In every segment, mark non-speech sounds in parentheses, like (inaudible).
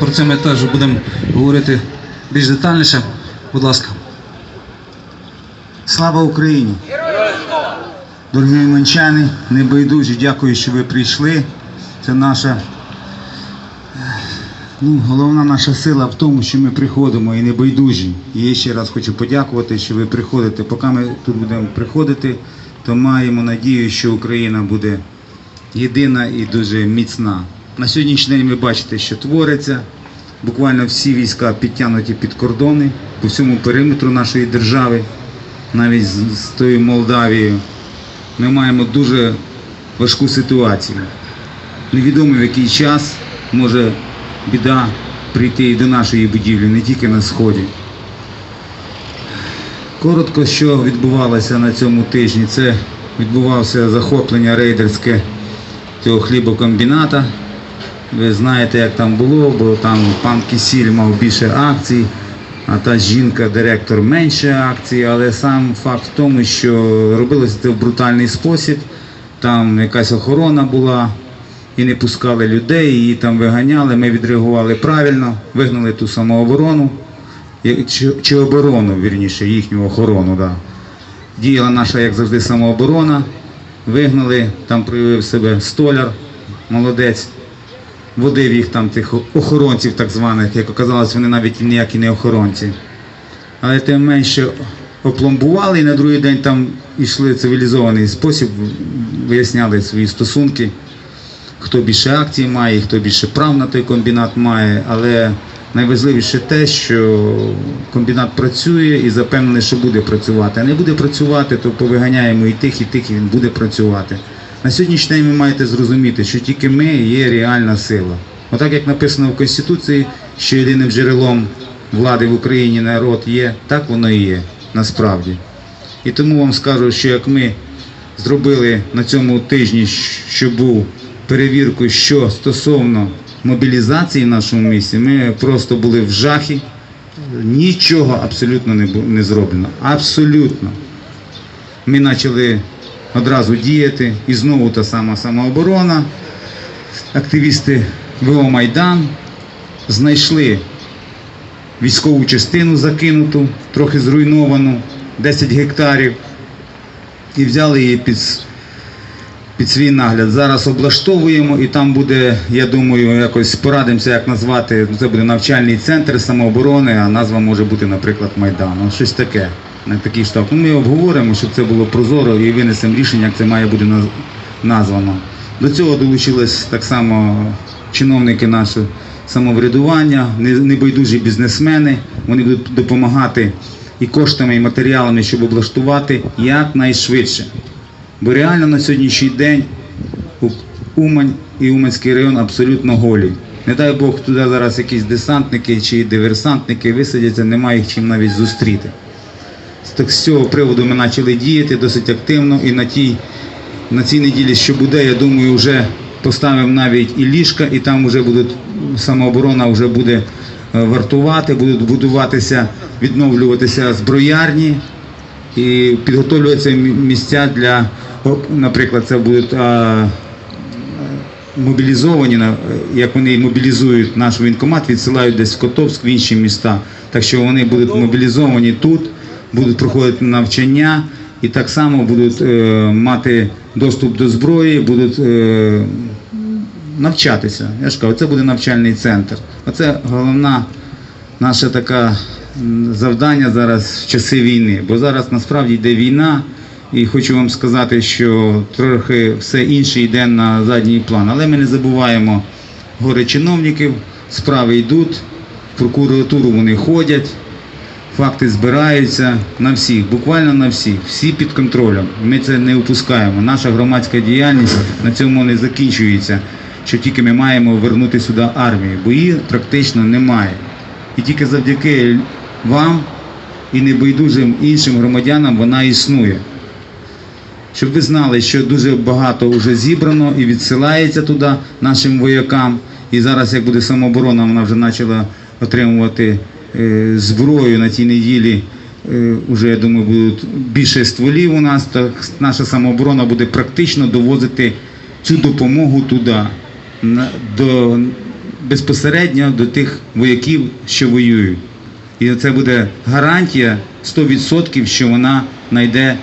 Про це ми теж будемо говорити більш детальніше. Будь ласка. Слава Україні! Дорогі менчани, небайдужі, дякую, що ви прийшли. Це наша ну, головна наша сила в тому, що ми приходимо і небайдужі. І я ще раз хочу подякувати, що ви приходите. Поки ми тут будемо приходити, то маємо надію, що Україна буде єдина і дуже міцна. На сьогоднішній день ви бачите, що твориться. Буквально всі війська підтягнуті під кордони по всьому периметру нашої держави, навіть з, тою Молдавією. Ми маємо дуже важку ситуацію. Невідомо в який час може біда прийти і до нашої будівлі, не тільки на сході. Коротко, що відбувалося на цьому тижні, це відбувалося захоплення рейдерське цього хлібокомбіната. Ви знаєте, як там було, бо там пан Кісіль мав більше акцій, а та жінка, директор менше акцій, але сам факт в тому, що робилося це в брутальний спосіб. Там якась охорона була і не пускали людей, її там виганяли. Ми відреагували правильно, вигнали ту самооборону чи, чи оборону, вірніше, їхню охорону. Да. Діяла наша, як завжди, самооборона. Вигнали, там проявив себе столяр, молодець водив їх там тих охоронців так званих, як оказалось, вони навіть ніякі не охоронці. Але тим менше опломбували і на другий день там йшли цивілізований спосіб, виясняли свої стосунки, хто більше акцій має, хто більше прав на той комбінат має. Але найважливіше те, що комбінат працює і запевнений, що буде працювати. А не буде працювати, то повиганяємо і тих, і тих, і він буде працювати. На сьогоднішній день ви маєте зрозуміти, що тільки ми є реальна сила. Отак як написано в Конституції, що єдиним джерелом влади в Україні народ є, так воно і є насправді. І тому вам скажу, що як ми зробили на цьому тижні, що був перевірку, що стосовно мобілізації в нашому місті, ми просто були в жахі. Нічого абсолютно не, не зроблено. Абсолютно ми почали одразу діяти, і знову та сама самооборона. Активісти ВО Майдан знайшли військову частину закинуту, трохи зруйновану, 10 гектарів, і взяли її під, під свій нагляд. Зараз облаштовуємо і там буде, я думаю, якось порадимося, як назвати. Це буде навчальний центр самооборони, а назва може бути, наприклад, Майдан. Щось таке. Такий штаб. Ну, ми обговоримо, щоб це було прозоро і винесемо рішення, як це має бути названо. До цього долучились так само чиновники нашого самоврядування, небайдужі бізнесмени. Вони будуть допомагати і коштами, і матеріалами, щоб облаштувати якнайшвидше. Бо реально на сьогоднішній день Умань і Уманський район абсолютно голі. Не дай Бог туди зараз якісь десантники чи диверсантники висадяться, немає їх чим навіть зустріти. Так з цього приводу ми почали діяти досить активно і на тій на цій неділі, що буде, я думаю, вже поставимо навіть і ліжка, і там вже будуть самооборона вже буде е, вартувати, будуть будуватися, відновлюватися зброярні і підготовлюватися місця для, наприклад, це будуть а, мобілізовані, на- як вони мобілізують наш воєнкомат, відсилають десь в Котовськ, в інші міста. Так що вони будуть мобілізовані тут, будуть проходити навчання і так само будуть е, мати доступ до зброї, будуть е, навчатися. Я ж кажу, це буде навчальний центр. Оце головна наша така завдання зараз в часи війни. Бо зараз насправді йде війна, і хочу вам сказати, що трохи все інше йде на задній план. Але ми не забуваємо горе чиновників, справи йдуть, в прокуратуру вони ходять. Факти збираються на всіх, буквально на всіх, всі під контролем. Ми це не упускаємо. Наша громадська діяльність на цьому не закінчується, що тільки ми маємо вернути сюди армію, бо її практично немає. І тільки завдяки вам і небайдужим іншим громадянам вона існує. Щоб ви знали, що дуже багато вже зібрано і відсилається туди нашим воякам. І зараз, як буде самооборона, вона вже почала отримувати зброю на тій неділі. Е, уже, я думаю, будуть більше стволів у нас. Так наша самооборона буде практично довозити цю допомогу туди, до безпосередньо до тих вояків, що воюють. І це буде гарантія 100%, що вона знайде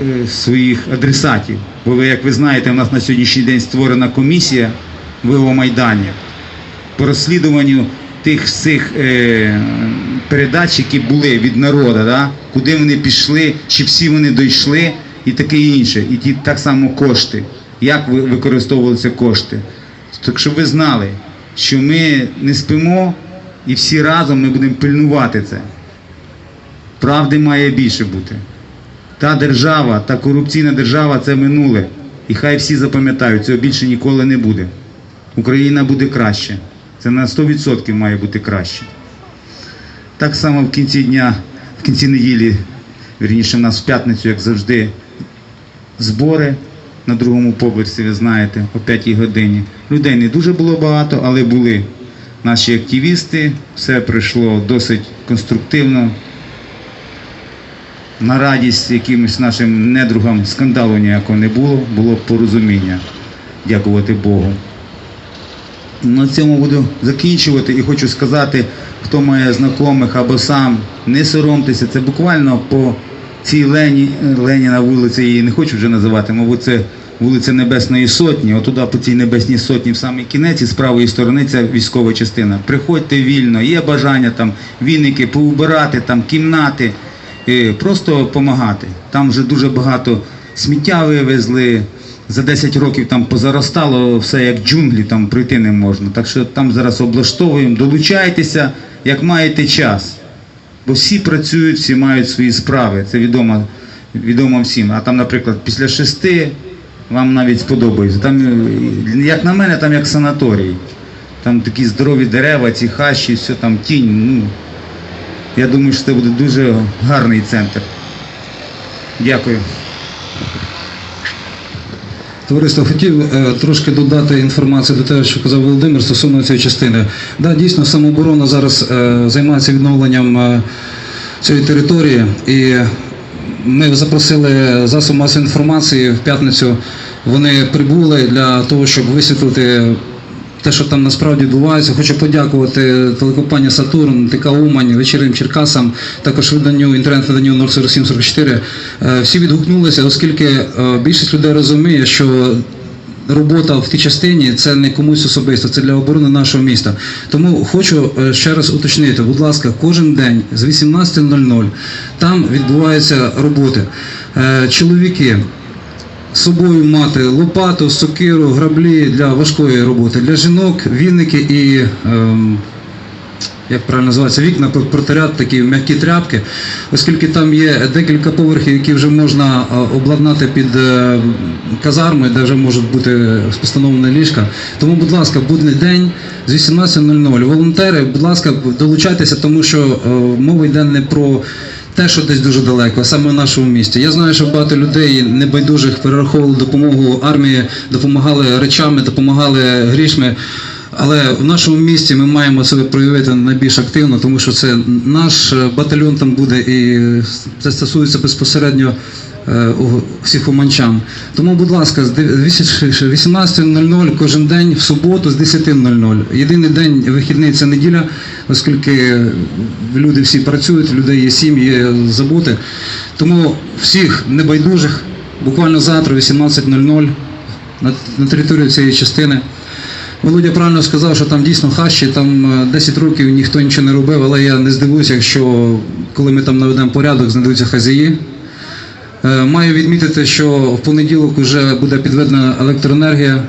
е, своїх адресатів. Бо ви, як ви знаєте, у нас на сьогоднішній день створена комісія в Іломайдані по розслідуванню тих всіх е, передач, які були від народу, да? куди вони пішли, чи всі вони дійшли, і таке інше. І ті так само кошти, як ви- використовувалися кошти. Так щоб ви знали, що ми не спимо і всі разом ми будемо пильнувати це. Правди має більше бути. Та держава, та корупційна держава це минуле. І хай всі запам'ятають, цього більше ніколи не буде. Україна буде краще. Це на 100% має бути краще. Так само в кінці дня, в кінці неділі, вірніше, в нас в п'ятницю, як завжди, збори на другому поверсі, ви знаєте, о 5 годині. Людей не дуже було багато, але були наші активісти. Все пройшло досить конструктивно. На радість якимось нашим недругам скандалу ніякого не було, було порозуміння. Дякувати Богу. На цьому буду закінчувати і хочу сказати, хто має знайомих або сам, не соромтеся, це буквально по цій Лені, Леніна вулиці, її не хочу вже називати, мабуть, це вулиця Небесної Сотні, отуда по цій Небесній Сотні в самий кінець і з правої сторони це військова частина. Приходьте вільно, є бажання там віники поубирати, там кімнати, е, просто допомагати. Там вже дуже багато сміття вивезли, за 10 років там позаростало все як джунглі, там пройти не можна. Так що там зараз облаштовуємо, долучайтеся, як маєте час. Бо всі працюють, всі мають свої справи. Це відомо, відомо всім. А там, наприклад, після шести вам навіть сподобається. Там, е, як на мене, там як санаторій. Там такі здорові дерева, ці хащі, все там тінь. Ну, я думаю, що це буде дуже гарний центр. Дякую. Товариство, хотів е, трошки додати інформацію до того, що казав Володимир стосовно цієї частини. Да, дійсно, самооборона зараз е, займається відновленням е, цієї території, і ми запросили засоб масової інформації в п'ятницю. Вони прибули для того, щоб висвітлити те, що там насправді відбувається. Хочу подякувати телекомпанії Сатурн, ТК Умань, вечірним Черкасам, також виданню інтернет-виданню 04744. Е, Всі відгукнулися, оскільки е, більшість людей розуміє, що робота в тій частині це не комусь особисто, це для оборони нашого міста. Тому хочу е, ще раз уточнити, будь ласка, кожен день з 18.00 там відбуваються роботи. Чоловіки собою мати лопату, сокиру, граблі для важкої роботи. Для жінок вінники і ем, як правильно називається, вікна протиряд, такі м'які тряпки, оскільки там є декілька поверхів, які вже можна е, обладнати під е, казарми, де вже можуть бути постановлені ліжка. Тому, будь ласка, будний день з 18.00. Волонтери, будь ласка, долучайтеся, тому що е, мова йде не про те, що десь дуже далеко, саме в нашому місті. Я знаю, що багато людей небайдужих перераховували допомогу армії, допомагали речами, допомагали грішми. Але в нашому місті ми маємо себе проявити найбільш активно, тому що це наш батальйон там буде, і це стосується безпосередньо у- всіх уманчан. Тому, будь ласка, з 18.00 кожен день в суботу з 10.00. Єдиний день вихідний це неділя, оскільки люди всі працюють, людей є сім'ї, є заботи. Тому всіх небайдужих буквально завтра, 18.00 на, території цієї частини. Володя правильно сказав, що там дійсно хащі, там е, 10 років ніхто нічого не робив, але я не здивуюся, якщо коли ми там наведемо порядок, знайдуться хазяї. Е, Маю відмітити, що в понеділок вже буде підведена електроенергія. Е,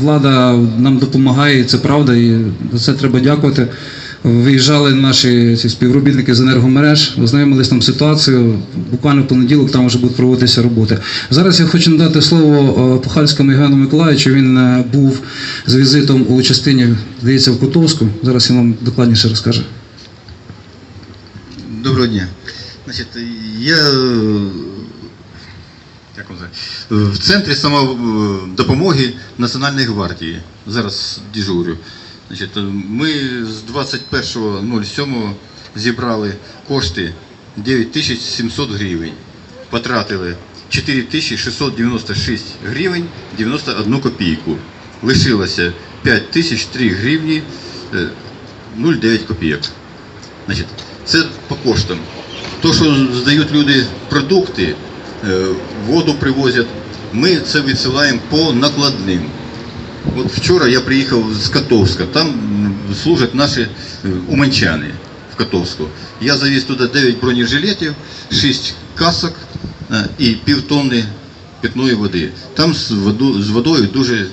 Влада нам допомагає, це правда, і за це треба дякувати. Виїжджали наші ці співробітники з енергомереж, ознайомились там з ситуацією. Буквально в понеділок там вже будуть проводитися роботи. Зараз я хочу надати слово е, Пухальському Євгену Миколаївичу. Він був з візитом у частині, здається, в Котовську. Зараз він вам докладніше розкаже. Доброго дня. Значить, я е, сказати, в центрі самодопомоги Національної гвардії. Зараз дежурю. Значить, ми з 21.07 зібрали кошти 9700 гривень. Потратили 4696 гривень 91 копійку. Лишилося 5 тисяч 3 гривні е, 0,9 копійок. Значить, це по коштам. То, що здають люди продукти, е, воду привозять, ми це відсилаємо по накладним. От вчора я приїхав з Котовська, там служать наші е, уманчани в Котовську. Я завіз туди 9 бронежилетів, 6 касок е, і півтонни питної води. Там з, воду, з водою дуже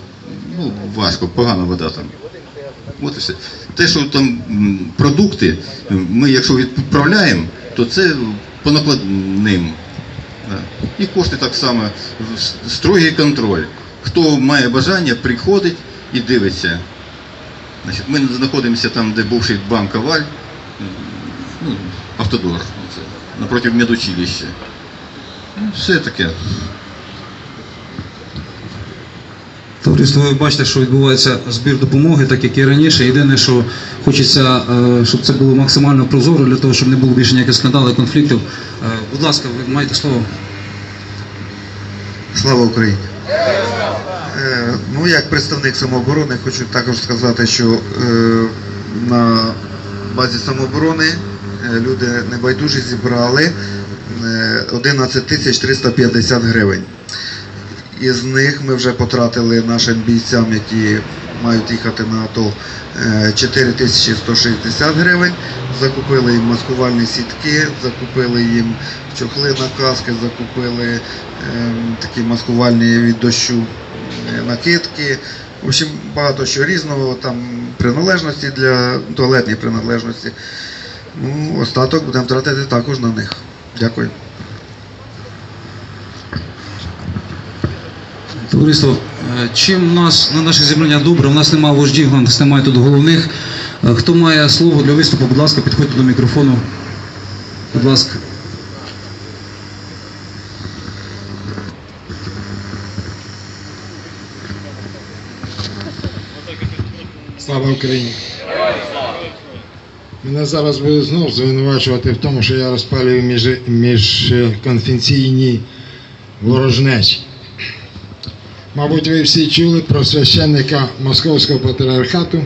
ну, важко, погана вода там. От і все. Те, що там продукти, ми якщо відправляємо, то це по накладним. І кошти так само, строгий контроль. Хто має бажання, приходить і дивиться. Ми знаходимося там, де бувший банк Аваль, ну, автодор, напроти медучилища. Ну, все таке. Товариство, ви бачите, що відбувається збір допомоги, так як і раніше. Єдине, що хочеться, е, щоб це було максимально прозоро, для того, щоб не було більше ніяких скандалів, конфліктів. Е, Будь ласка, ви маєте слово. Слава Україні! Е, Ну, як представник самооборони, хочу також сказати, що на базі самооборони люди небайдужі зібрали е, 11 тисяч 350 гривень. Із них ми вже потратили нашим бійцям, які мають їхати на АТО, е, 4160 гривень. Закупили їм маскувальні сітки, закупили їм чохли на каски, закупили ем, такі маскувальні від дощу е, накидки. В общем, багато що різного, там приналежності для туалетні приналежності. Ну, остаток будемо тратити також на них. Дякую. Товариство, е, чим нас на наше зібрання добре, у нас немає вождів, у нас немає тут головних. Е, Хто має слово для виступу, будь ласка, підходьте до мікрофону. Будь ласка. Слава Україні! Мене зараз будуть знов звинувачувати в тому, що я розпалюю між, міжконфесійні ворожнечі. Мабуть, ви всі чули про священника Московського патріархату,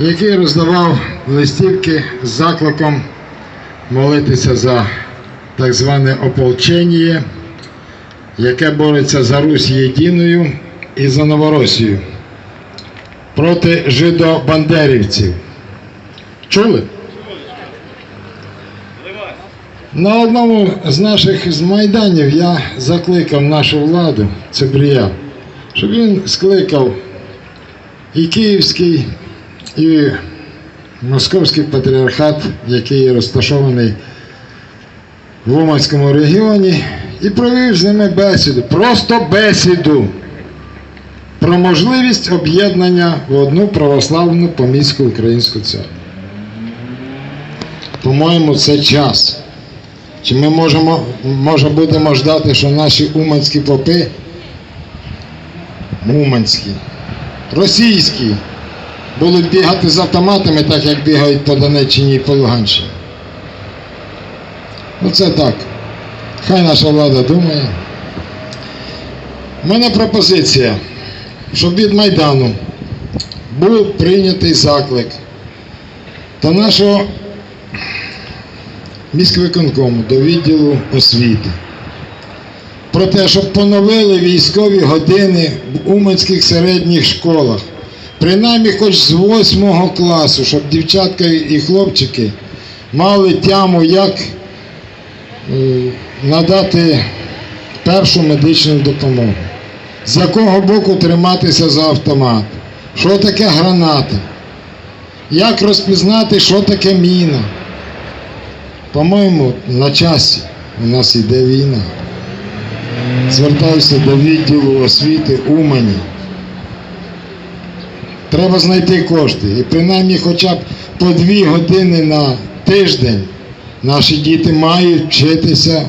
який роздавав листівки з закликом молитися за так зване ополчення, яке бореться за Русь єдиною і за Новоросію проти жидобандерівців. Чули? На одному з наших з майданів я закликав нашу владу, Цибрія, щоб він скликав і Київський, і Московський патріархат, який розташований в Уманському регіоні, і провів з ними бесіду, просто бесіду про можливість об'єднання в одну православну поміську українську церкву. По-моєму, це час. Чи ми можемо, може будемо ждати, що наші уманські попи, уманські, російські, будуть бігати з автоматами, так як бігають по Донеччині і по Луганщині. Ну це так. Хай наша влада думає. У мене пропозиція щоб від Майдану був прийнятий заклик до нашого міськвиконкому, до відділу освіти. Про те, щоб поновили військові години в уманських середніх школах. Принаймні хоч з 8 класу, щоб дівчатка і хлопчики мали тяму, як е, надати першу медичну допомогу з якого боку триматися за автомат, що таке граната, як розпізнати, що таке міна. По-моєму, на часі у нас йде війна. Звертаюся до відділу освіти Умані. Треба знайти кошти. І принаймні хоча б по дві години на тиждень наші діти мають вчитися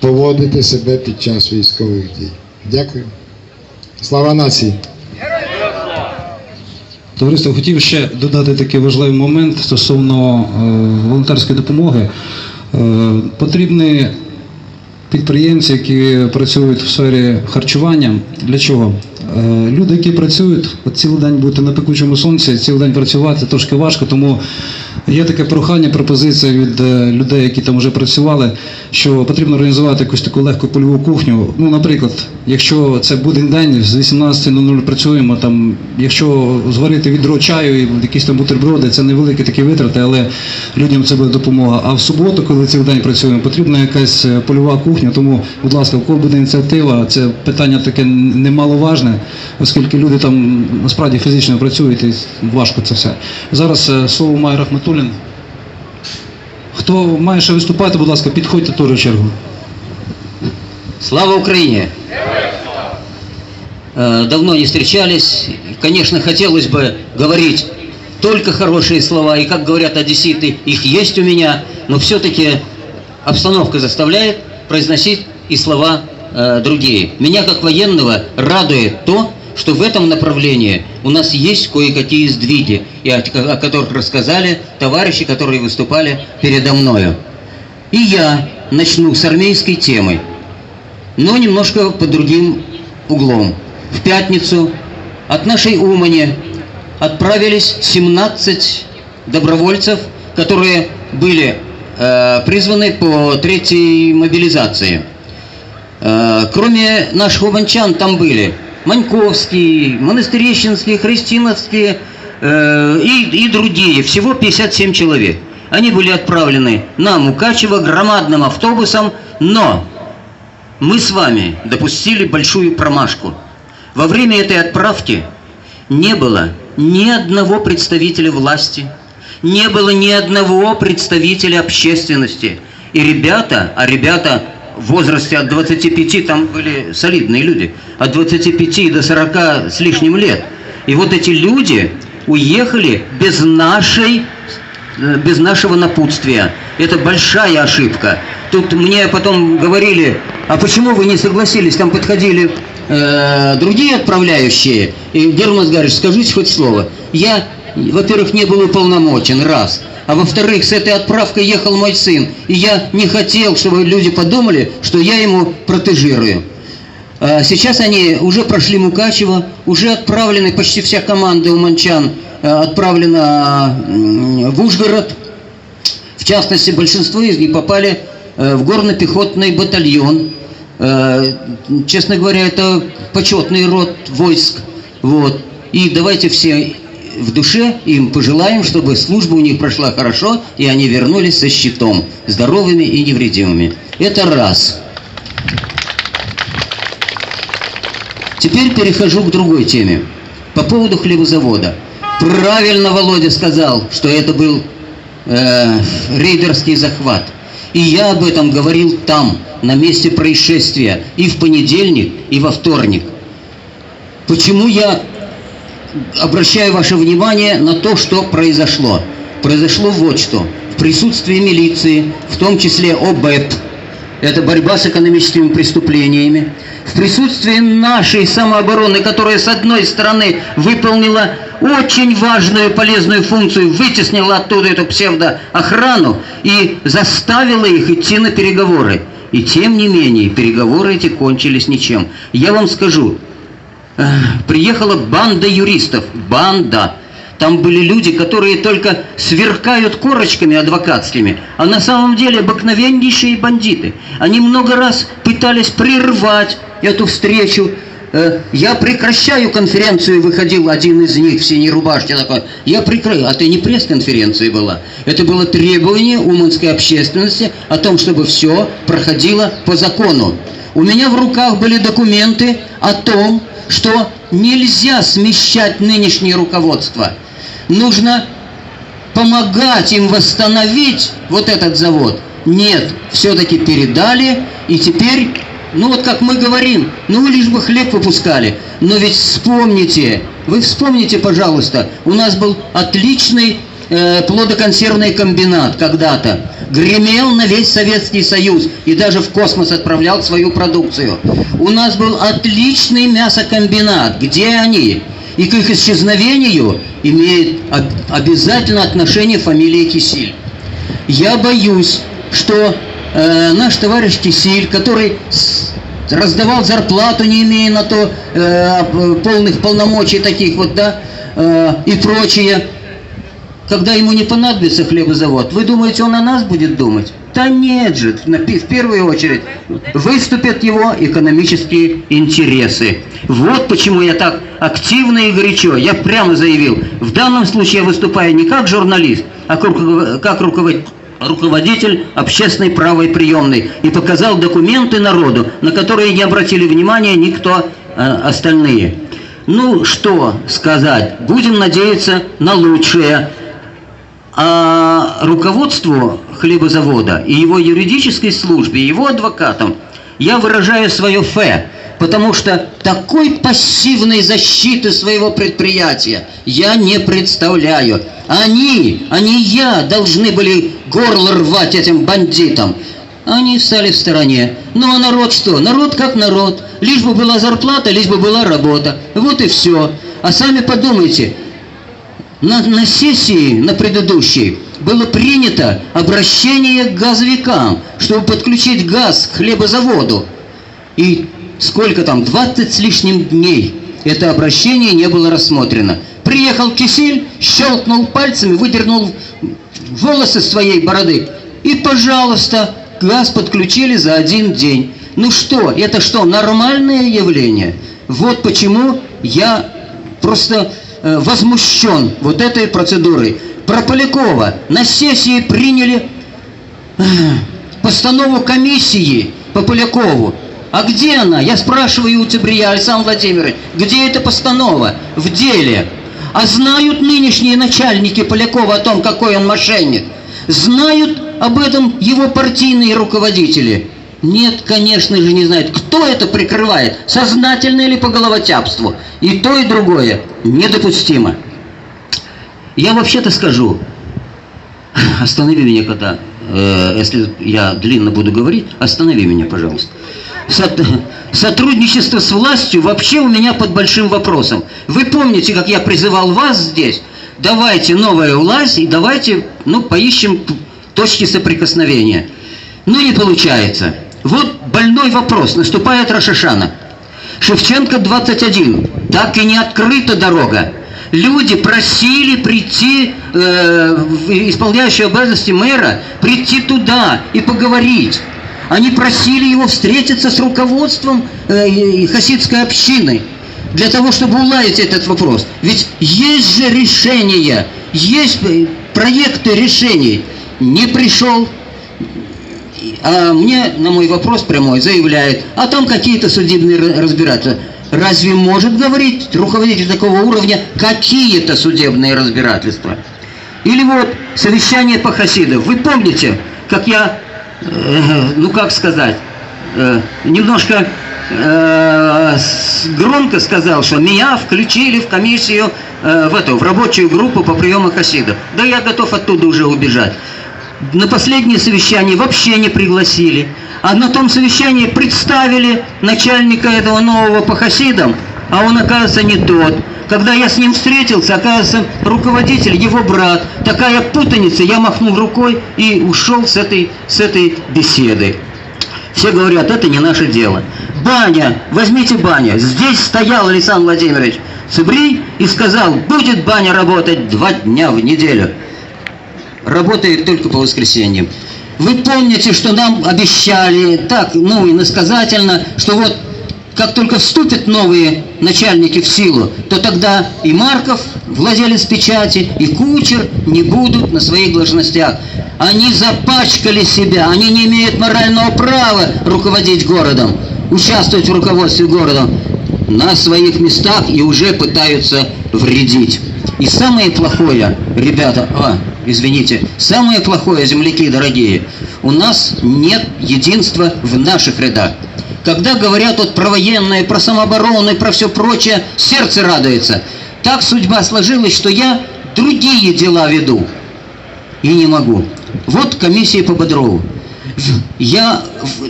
поводити себе під час військових дій. Дякую. Слава нації! Товариство, хотів ще додати такий важливий момент стосовно е, волонтерської допомоги. Е, потрібні підприємці, які працюють в сфері харчування. Для чого? Е, Люди, які працюють, от цілий день бути на пекучому сонці, цілий день працювати трошки важко, тому є таке прохання, пропозиція від е, людей, які там вже працювали, що потрібно організувати якусь таку легку польову кухню. Ну, наприклад, якщо це будень день, з 18.00 працюємо, там, якщо зварити відро чаю і якісь там бутерброди, це невеликі такі витрати, але людям це буде допомога. А в суботу, коли цілий день працюємо, потрібна якась е, польова кухня. Тому, будь ласка, у кого буде ініціатива, це питання таке немаловажне, оскільки люди там насправді фізично працюють і важко це все. Зараз е, слово має Рахматулін. Хто має ще виступати, будь ласка, підходьте теж в чергу. Слава Украине! Э, Давно не встречались. Конечно, хотелось бы говорить только хорошие слова. И, как говорят одесситы, их есть у меня. Но все-таки обстановка заставляет произносить и слова э, другие. Меня, как военного, радует то, что в этом направлении у нас есть кое-какие сдвиги, и о, о которых рассказали товарищи, которые выступали передо мною. И я начну с армейской темы но немножко под другим углом. В пятницу от нашей Умани отправились 17 добровольцев, которые были э, призваны по третьей мобилизации. Э, кроме наших уманчан там были Маньковский, Монастырещинский, Христиновский э, и, и другие. Всего 57 человек. Они были отправлены на Мукачево громадным автобусом, но мы с вами допустили большую промашку. Во время этой отправки не было ни одного представителя власти, не было ни одного представителя общественности. И ребята, а ребята в возрасте от 25, там были солидные люди, от 25 до 40 с лишним лет. И вот эти люди уехали без нашей э, без нашего напутствия. Это большая ошибка. Тут мне потом говорили, а почему вы не согласились? Там подходили э, другие отправляющие. И Герман Гарич, скажите хоть слово. Я, во-первых, не был уполномочен, раз. А во-вторых, с этой отправкой ехал мой сын. И я не хотел, чтобы люди подумали, что я ему протежирую. А Сейчас они уже прошли Мукачево, уже отправлены, почти вся команда уманчан э, отправлена в Ужгород. В частности, большинство из них попали э, в горно-пехотный батальон. Э, Честно говоря, это почетный род войск. Вот. И давайте все в душе им пожелаем, чтобы служба у них прошла хорошо, и они вернулись со щитом, здоровыми и невредимыми. Это раз. Теперь перехожу к другой теме. По поводу хлебозавода. Правильно Володя сказал, что это был э, рейдерский захват. И я об этом говорил там, на месте происшествия, и в понедельник, и во вторник. Почему я обращаю ваше внимание на то, что произошло? Произошло вот что. В присутствии милиции, в том числе ОБЭП, это борьба с экономическими преступлениями, в присутствии нашей самообороны, которая с одной стороны выполнила очень важную полезную функцию, вытеснила оттуда эту псевдоохрану и заставила их идти на переговоры. И тем не менее, переговоры эти кончились ничем. Я вам скажу, приехала банда юристов, банда. Там были люди, которые только сверкают корочками адвокатскими, а на самом деле обыкновеннейшие бандиты. Они много раз пытались прервать эту встречу. Э, Я прекращаю конференцию, выходил один из них в синей рубашке такой. Я прекращаю. А это не пресс-конференция была. Это было требование уманской общественности о том, чтобы все проходило по закону. У меня в руках были документы о том, что нельзя смещать нынешнее руководство. Нужно помогать им восстановить вот этот завод. Нет, все-таки передали, и теперь, ну вот как мы говорим, ну лишь бы хлеб выпускали. Но ведь вспомните, вы вспомните, пожалуйста, у нас был отличный э, плодоконсервный комбинат когда-то. Гремел на весь Советский Союз и даже в космос отправлял свою продукцию. У нас был отличный мясокомбинат. Где они? И к их исчезновению имеет об- обязательно отношение фамилия Кисиль. Я боюсь, что э, наш товарищ Кисиль, который раздавал зарплату, не имея на то э, полных полномочий таких вот, да, э, и прочее. Когда ему не понадобится хлебозавод, вы думаете, он о нас будет думать? Да нет же, в первую очередь выступят его экономические интересы. Вот почему я так активно и горячо, я прямо заявил, в данном случае я выступаю не как журналист, а как руководитель руководитель общественной правой приемной и показал документы народу, на которые не обратили внимания никто э, остальные. Ну, что сказать, будем надеяться на лучшее. А руководству хлебозавода и его юридической службе, и его адвокатам я выражаю свое фе, потому что такой пассивной защиты своего предприятия я не представляю. Они, не я, должны были горло рвать этим бандитам. Они встали в стороне. Ну а народ что? Народ как народ. Лишь бы была зарплата, лишь бы была работа. Вот и все. А сами подумайте, на, на сессии, на предыдущей, было принято обращение к газовикам, чтобы подключить газ к хлебозаводу. И сколько там, 20 с лишним дней это обращение не было рассмотрено. Приехал Кисель, щелкнул пальцами, выдернул волосы своей бороды. И, пожалуйста, газ подключили за один день. Ну что, это что, нормальное явление? Вот почему я просто возмущен вот этой процедурой. Про Полякова на сессии приняли э, постанову комиссии по Полякову. А где она? Я спрашиваю у Цибрия Александр Владимирович, где эта постанова? В деле. А знают нынешние начальники Полякова о том, какой он мошенник? Знают об этом его партийные руководители? Нет, конечно же, не знают. Кто это прикрывает? Сознательно или по головотяпству? И то, и другое недопустимо. Я вообще-то скажу, (laughs) останови меня, когда, э, если я длинно буду говорить, останови меня, пожалуйста. Сот- (laughs) сотрудничество с властью вообще у меня под большим вопросом. Вы помните, как я призывал вас здесь? Давайте новая власть и давайте, ну, поищем точки соприкосновения. Ну, не получается. Вот больной вопрос. Наступает Рашишана. Шевченко 21. Так и не открыта дорога. Люди просили прийти, э, исполняющие обязанности мэра, прийти туда и поговорить. Они просили его встретиться с руководством э, хасидской общины для того, чтобы уладить этот вопрос. Ведь есть же решения, есть э, проекты решений. Не пришел, а мне на мой вопрос прямой заявляет, а там какие-то судебные ра- разбирательства. Разве может говорить руководитель такого уровня какие-то судебные разбирательства? Или вот совещание по Хасидов. Вы помните, как я, э, ну как сказать, э, немножко э, громко сказал, что меня включили в комиссию, э, в эту, в рабочую группу по приему Хасидов. Да я готов оттуда уже убежать. На последнее совещание вообще не пригласили. А на том совещании представили начальника этого нового по хасидам, а он, оказывается, не тот. Когда я с ним встретился, оказывается, руководитель, его брат. Такая путаница, я махнул рукой и ушел с этой, с этой беседы. Все говорят, это не наше дело. Баня, возьмите баня. Здесь стоял Александр Владимирович Цыбрий и сказал, будет баня работать два дня в неделю работает только по воскресеньям. Вы помните, что нам обещали, так, ну, иносказательно, что вот как только вступят новые начальники в силу, то тогда и Марков, владелец печати, и Кучер не будут на своих должностях. Они запачкали себя, они не имеют морального права руководить городом, участвовать в руководстве городом на своих местах и уже пытаются вредить. И самое плохое, ребята, а, извините, самое плохое, земляки дорогие, у нас нет единства в наших рядах. Когда говорят вот про военное, про самооборону и про все прочее, сердце радуется. Так судьба сложилась, что я другие дела веду. И не могу. Вот комиссия по Бодрову. Я,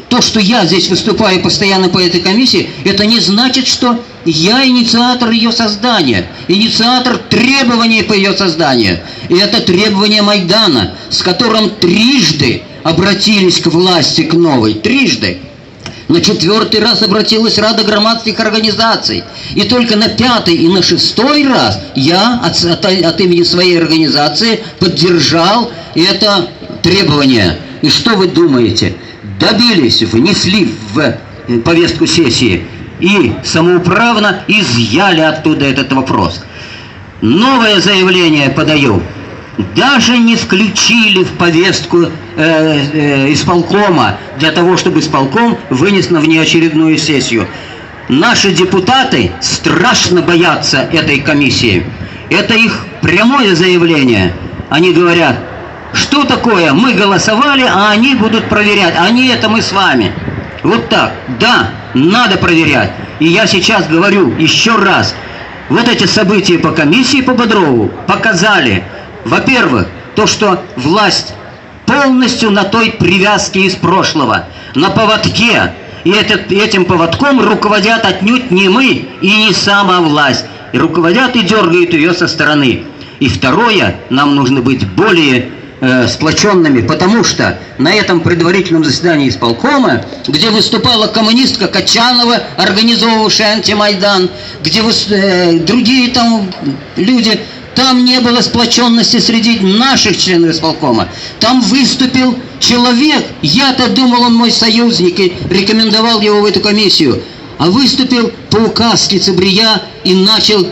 то, что я здесь выступаю постоянно по этой комиссии, это не значит, что я инициатор ее создания, инициатор требований по ее созданию. И это требование Майдана, с которым трижды обратились к власти, к новой, трижды. На четвертый раз обратилась Рада громадских организаций. И только на пятый и на шестой раз я от, от- от имени своей организации поддержал это требование. И что вы думаете? Добились, внесли в повестку сессии и самоуправно изъяли оттуда этот вопрос. Новое заявление подаю. Даже не включили в повестку э, э, исполкома для того, чтобы исполком вынес на внеочередную сессию. Наши депутаты страшно боятся этой комиссии. Это их прямое заявление. Они говорят, что такое, мы голосовали, а они будут проверять. Они это мы с вами. Вот так. Да, надо проверять. И я сейчас говорю еще раз. Вот эти события по комиссии по Бодрову показали, во-первых, то, что власть полностью на той привязке из прошлого, на поводке. И этот, этим поводком руководят отнюдь не мы и не сама власть. И руководят и дергают ее со стороны. И второе, нам нужно быть более э, сплоченными, потому что на этом предварительном заседании исполкома, где выступала коммунистка Качанова, организовывавшая антимайдан, где выс- э, другие там люди, там не было сплоченности среди наших членов исполкома. Там выступил человек, я-то думал, он мой союзник и рекомендовал его в эту комиссию, а выступил по указке Цибрия и начал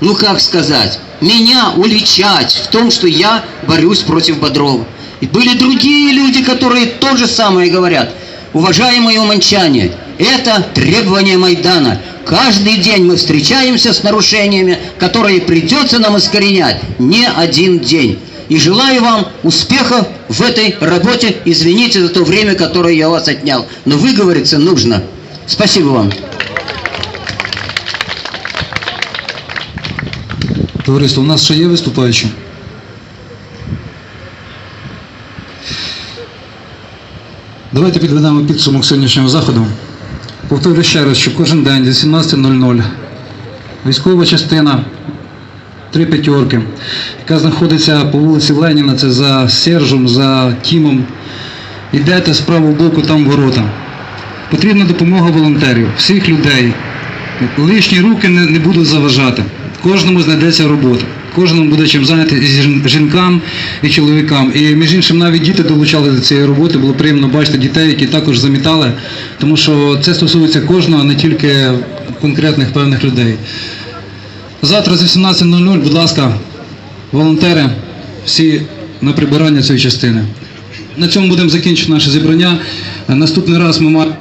ну как сказать, меня уличать в том, что я борюсь против Бодрова. И были другие люди, которые то же самое говорят. Уважаемые уманчане, это требование Майдана. Каждый день мы встречаемся с нарушениями, которые придется нам искоренять не один день. И желаю вам успехов в этой работе. Извините за то время, которое я у вас отнял. Но выговориться нужно. Спасибо вам. Товариство, у нас ще є виступаючі? Давайте підведемо підсумок сьогоднішнього заходу. Повторюю ще раз, що кожен день з 17.00 військова частина три п'ятерки, яка знаходиться по вулиці Леніна, це за Сержем, за Тімом. Йдете з правого боку, там ворота. Потрібна допомога волонтерів, всіх людей. Лишні руки не, не будуть заважати. Кожному знайдеться робота. Кожному буде чим зайняти і жінкам, і чоловікам. І між іншим навіть діти долучали до цієї роботи. Було приємно бачити дітей, які також замітали, тому що це стосується кожного, а не тільки конкретних певних людей. Завтра з 18.00, будь ласка, волонтери, всі на прибирання цієї частини. На цьому будемо закінчити наше зібрання. Наступний раз ми маємо.